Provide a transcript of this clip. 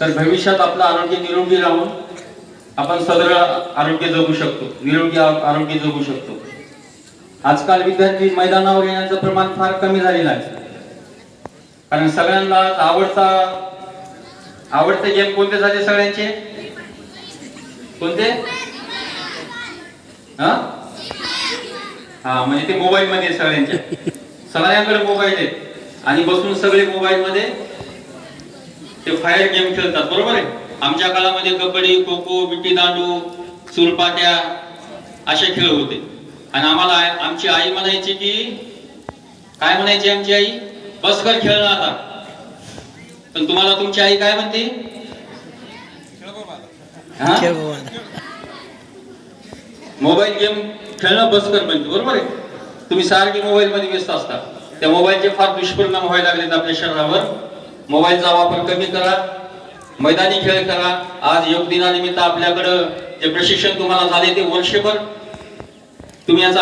तर भविष्यात आपलं आरोग्य निरोगी राहून आपण सगळं आरोग्य जगू शकतो. निरोगी आरोग्य जगू शकतो. आजकाल विद्यार्थी मैदानावर येण्याचं प्रमाण फार कमी झालेलं आहे. कारण सगळ्यांना आवडता आवडते गेम कोणते झाले सगळ्यांचे? कोणते? हा? हा म्हणजे ते मोबाईल मध्ये सगळ्यांचे. सगळ्यांकडे मोबाईल आहेत. आणि बसून सगळे मोबाईल मध्ये ते फायर गेम खेळतात बरोबर आहे? आमच्या काळामध्ये कबड्डी खो खो विटी दांडू सुरपाट्या असे खेळ होते. आणि आम्हाला आमची आई म्हणायची की काय म्हणायची आमची आई? बस कर खेळणं आता. पण तुम्हाला तुमची आई काय म्हणते? मोबाईल गेम खेळणं बस कर म्हणजे बरोबर आहे? तुम्ही सारखी मोबाईल मध्ये व्यस्त असता. त्या मोबाईलचे फार दुष्परिणाम व्हायला लागलेत आपल्या शरीरावर. मोबाईलचा वापर कमी करा मैदानी खेळ करा. आज योग दिनानिमित्त आपल्याकडं जे प्रशिक्षण तुम्हाला झाले ते वर्षभर तुम्ही याचा